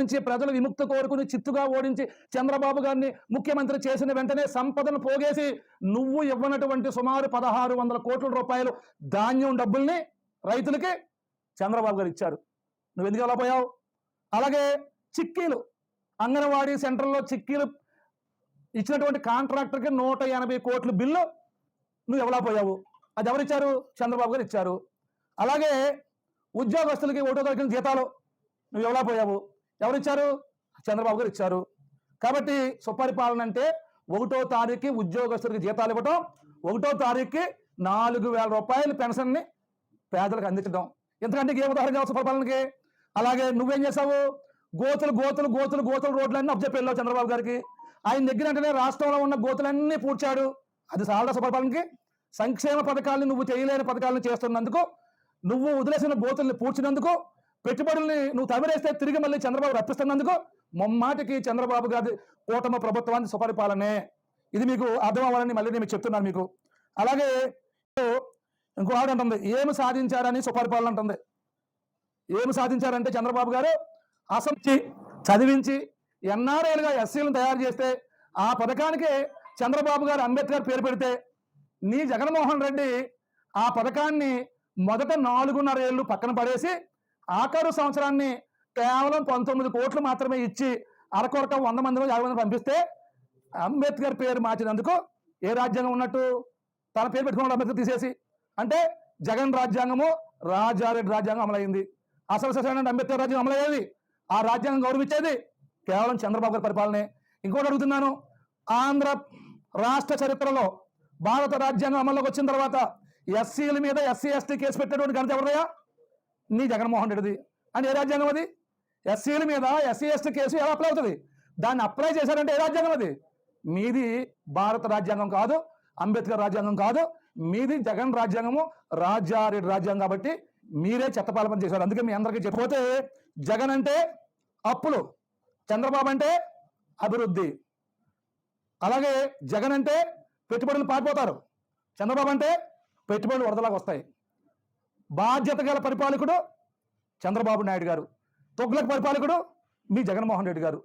నుంచి ప్రజలు విముక్తి కోరుకుని చిత్తుగా ఓడించి చంద్రబాబు గారిని ముఖ్యమంత్రి చేసిన వెంటనే సంపదను పోగేసి నువ్వు ఇవ్వనటువంటి సుమారు పదహారు వందల కోట్ల రూపాయలు ధాన్యం డబ్బుల్ని రైతులకి చంద్రబాబు గారు ఇచ్చారు. నువ్వు ఎందుకు ఎలా పోయావు? అలాగే చిక్కీలు అంగన్వాడీ సెంటర్లో చిక్కీలు ఇచ్చినటువంటి కాంట్రాక్టర్కి నూట ఎనభై కోట్ల బిల్లు నువ్వు ఎవలా పోయావు? అది ఎవరిచ్చారు చంద్రబాబు గారు ఇచ్చారు. అలాగే ఉద్యోగస్తులకి ఒకటో తరగతి జీతాలు నువ్వు ఎవలా పోయావు? ఎవరిచ్చారు? చంద్రబాబు గారు ఇచ్చారు కాబట్టి సుపరిపాలన అంటే ఒకటో తారీఖుకి ఉద్యోగస్తులకి జీతాలు ఇవ్వటం ఒకటో తారీఖుకి నాలుగు వేల రూపాయల పెన్షన్ని పేదలకు అందించడం ఎందుకంటే ఏ ఉదాహరణ కావచ్చు సుపరిపాలనకి? అలాగే నువ్వేం చేసావు గోతులు గోతులు గోతులు గోతులు రోడ్లన్నీ అబ్జెక్ట్ వెళ్ళావు చంద్రబాబు గారికి. ఆయన దగ్గర రాష్ట్రంలో ఉన్న గోతులన్నీ పూడ్చాడు. అది సాలదా సుపరిపాలనకి? సంక్షేమ పథకాలను నువ్వు చేయలేని పథకాలను చేస్తున్నందుకు నువ్వు వదిలేసిన గోతుల్ని పూడ్చినందుకు పెట్టుబడుల్ని నువ్వు తమిరేస్తే తిరిగి మళ్ళీ చంద్రబాబు రప్పిస్తున్నందుకు మొమ్మాటికి చంద్రబాబు గారి కూటమి ప్రభుత్వాన్ని సుపరిపాలనే. ఇది మీకు అర్థం అవ్వాలని మళ్ళీ నేను చెప్తున్నాను మీకు. అలాగే ఇంకో ఆవిడ ఉంటుంది ఏమి సాధించారని సుపరిపాలన ఉంటుంది ఏమి సాధించారంటే చంద్రబాబు గారు అసంచి చదివించి ఎన్ఆర్ఐలుగా ఎస్సీలను తయారు చేస్తే ఆ పథకానికి చంద్రబాబు గారు అంబేద్కర్ పేరు పెడితే నీ జగన్మోహన్ రెడ్డి ఆ పథకాన్ని మొదట నాలుగున్నర ఏళ్ళు పక్కన పడేసి ఆఖరు సంవత్సరాన్ని కేవలం పంతొమ్మిది కోట్లు మాత్రమే ఇచ్చి అరకొరక వంద మందిలో యాభై మంది పంపిస్తే అంబేద్కర్ పేరు మార్చినందుకు ఏ రాజ్యాంగం ఉన్నట్టు? తన పేరు పెట్టుకున్నాడు అంబేద్కర్ తీసేసి. అంటే జగన్ రాజ్యాంగము రాజారెడ్డి రాజ్యాంగం అమలైంది. అసలు సరైన అంబేద్కర్ రాజ్యాంగం అమలయ్యేది? ఆ రాజ్యాంగం గౌరవించేది కేవలం చంద్రబాబు గారి పరిపాలనే. ఇంకోటి అడుగుతున్నాను. ఆంధ్ర రాష్ట్ర చరిత్రలో భారత రాజ్యాంగం అమల్లోకి వచ్చిన తర్వాత ఎస్సీల మీద ఎస్సీ ఎస్టీ కేసు పెట్టేటువంటి ఘనత ఎవరయ్యా నీ జగన్మోహన్ రెడ్డిది. అని ఏ రాజ్యాంగం అది? ఎస్సీల మీద S C S T apply అవుతుంది? దాన్ని అప్లై చేశారంటే ఏ రాజ్యాంగం అది? మీది భారత రాజ్యాంగం కాదు అంబేద్కర్ రాజ్యాంగం కాదు మీది జగన్ రాజ్యాంగము రాజారెడ్డి రాజ్యాంగం కాబట్టి మీరే చెత్తపాలన చేశారు. అందుకే మీ అందరికీ చెప్పిపోతే జగన్ అంటే అప్పులు చంద్రబాబు అంటే అభివృద్ధి అలాగే జగన్ అంటే పెట్టుబడులు పారిపోతారు చంద్రబాబు అంటే పెట్టుబడులు వరదలాగా వస్తాయి. బాధ్యత గల పరిపాలకుడు చంద్రబాబు నాయుడు గారు. తొగ్గులకు పరిపాలకుడు మీ జగన్మోహన్ రెడ్డి గారు.